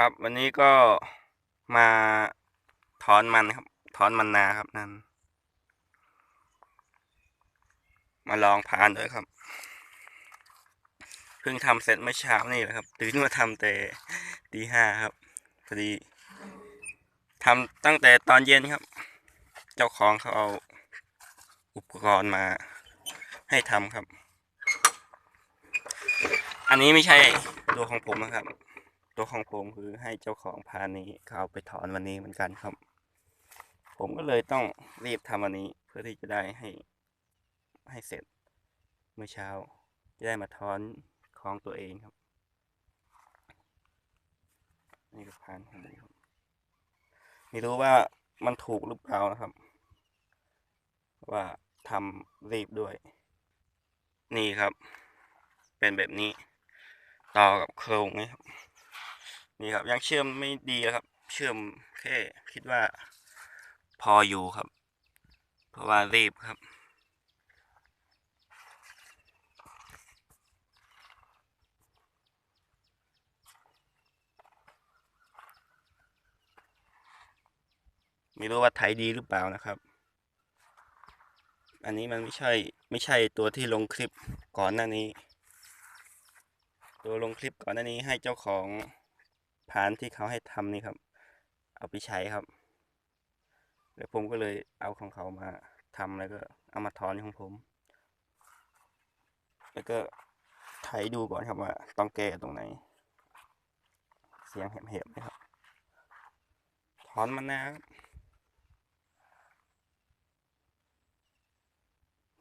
ครับ วันนี้ก็มาถอนมันครับ ถอนมันนาครับนั่น มาลองผ่านด้วยครับ เพิ่งทำเสร็จเมื่อเช้านี่แหละครับ ตื่นมาทำแต่ตีห้าครับพอดีทำตั้งแต่ตอนเย็นครับ เจ้าของเขาเอาอุปกรณ์มาให้ทำครับ อันนี้ไม่ใช่ตัวของผมนะครับ ตัวของผมคือให้เจ้าของพานี้เขาเอาไปถอนวันนี้เหมือนกันครับ ผมก็เลยต้องรีบทำวันนี้เพื่อที่จะได้ให้ให้เสร็จเมื่อเช้า จะได้มาถอนของตัวเองครับ นี่ก็พานของผมครับไม่รู้ว่ามันถูกหรือเปล่านะครับ ว่าทำรีบด้วย นี่ครับ เป็นแบบนี้ ต่อกับโครงนี่ครับ นี่ครับยังเชื่อมไม่ดีครับ เชื่อมแค่คิดว่า พออยู่ครับ เพราะว่ารีบครับไม่รู้ว่าไถดีหรือเปล่านะครับ อันนี้มันไม่ใช่ไม่ใช่ตัวที่ลงคลิปก่อนหน้านี้ ตัวลงคลิปก่อนหน้านี้ให้เจ้าของานที่เขาให้ทำนี่ครับ เอาไปใช้ครับ เดี๋ยวผมก็เลยเอาของเขามาทำแล้วก็เอามาถอนของผม แล้วก็ไถดูก่อนครับว่าต้องแก้ตรงไหน เสียงแหบๆนะครับถอนมันนะครับ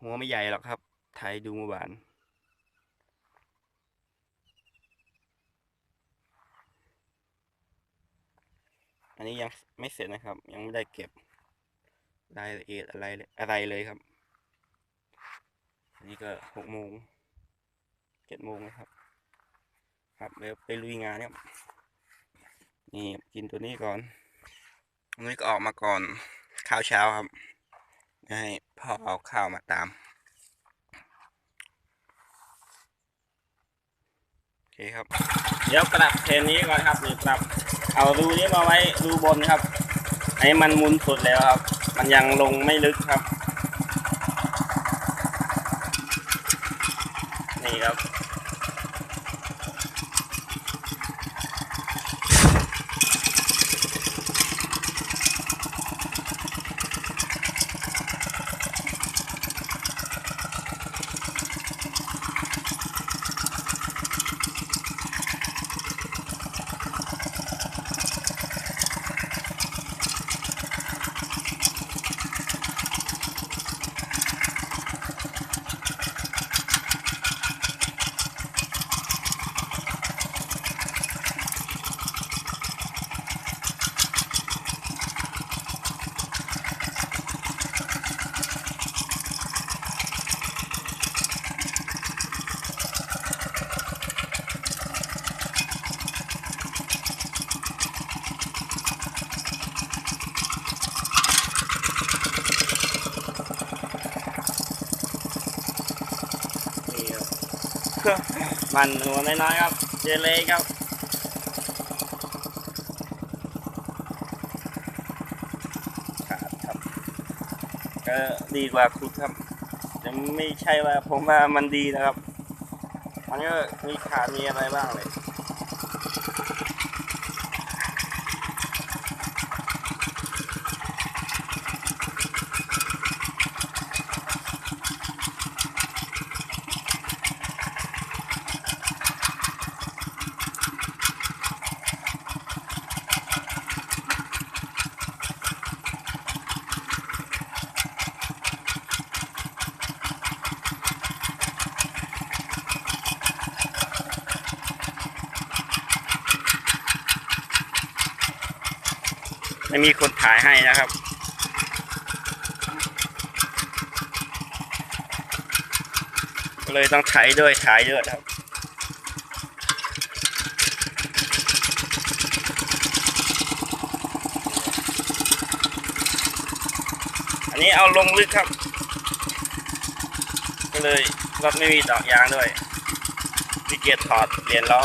หัวไม่ใหญ่หรอกครับไทยดูมือวาน นนี้ยังไม่เสร็จนะครับ ยังไม่ได้เก็บรายละเอียดอะไรเลยอะไรเลยครับ อันนี้ก็หกโมงเจ็ดโมงนะครับ ครับเดี๋ยวไปลุยงานครับนี่กินตัวนี้ก่อนอันนี้ก็ออกมาก่อนข้าวเช้าครับให้พ่อเอาข้าวมาตามโอเคครับ เดี๋ยวกระดับเทนนี้ก่อนครับนี่ครับ เอารูนี้มาไว้รูบนครับไอ้มันมุนสุดแล้วครับ มันยังลงไม่ลึกครับ นี่ครับ นี่ครับ มันหัวน้อยๆครับ เจเล่ครับขาดครับ ก็ดีกว่าคุดครับจะไม่ใช่ว่าผมว่ามันดีนะครับ มันก็มีขาดมีอะไรบ้างเลย ไม่มีคนถ่ายให้นะครับ ก็เลยต้องถ่ายด้วยถ่ายเยอะครับอันนี้เอาลงลึกครับ ก็เลยรถไม่มีดอกยางด้วยพี่เกียรถอดเปลี่ยนล้อ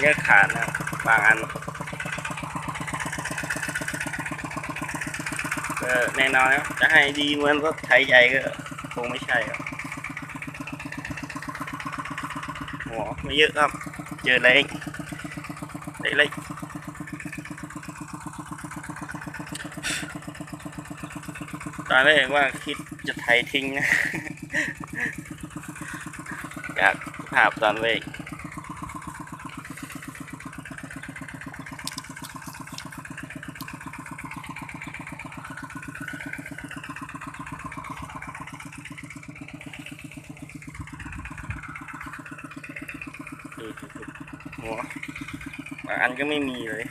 มันก็ขาดนะบางอันก็แน่นอนครับจะให้ดีเหมือนรถไถใหญ่ก็คงไม่ใช่ครับหัวไม่เยอะครับ เจอเล็กเล็กตอนแรกว่าคิดจะไถทิ้งนะจากภาพตอนแรก ดูดูดูหัว บางอันก็ไม่มีเลย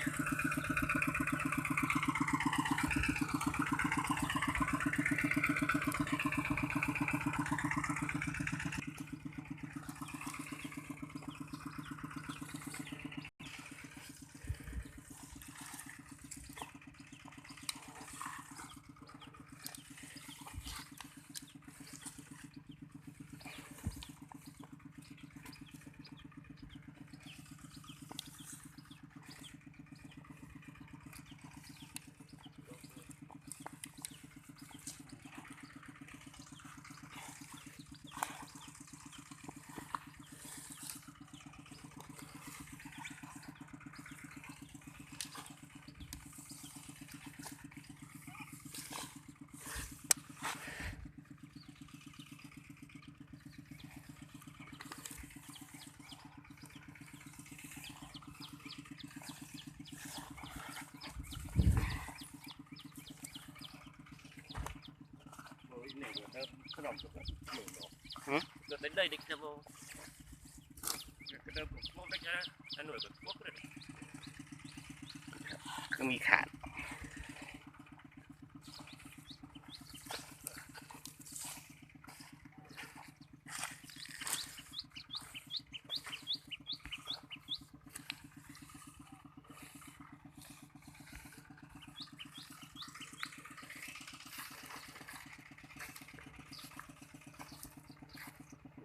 ก็มีขาด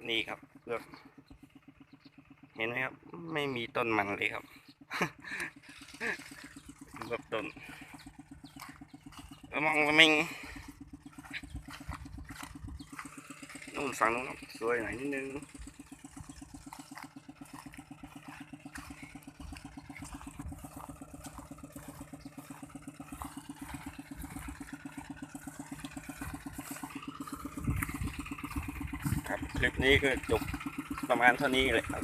นี่ครับเลือกเห็นไหมครับ ไม่มีต้นมันเลยครับแบบต้นมองมิงนู่นฝั่งนู้นสวยหน่อยนิดนึง ครับ คลิปนี้ก็จบประมาณเท่านี้เลยครับ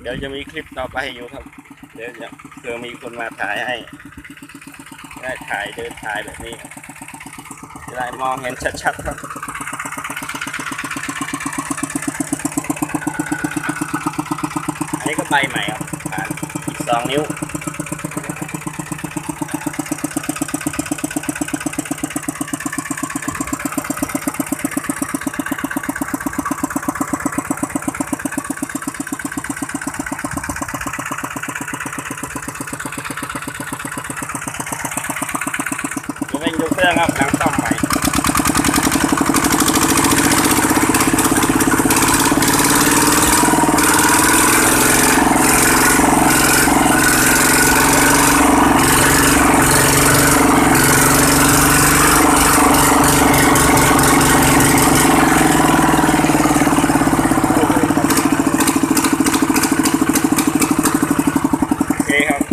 เดี๋ยวจะมีคลิปต่อไปอยู่ครับ เดี๋ยวจะเผื่อมีคนมาถ่ายให้ ได้ถ่ายเดินถ่ายแบบนี้จะได้มองเห็นชัดๆครับอันนี้ก็ใบใหม่ครับผ่านอีกสองนิ้ว ยกเว้นยกเค รื่องครับหลัง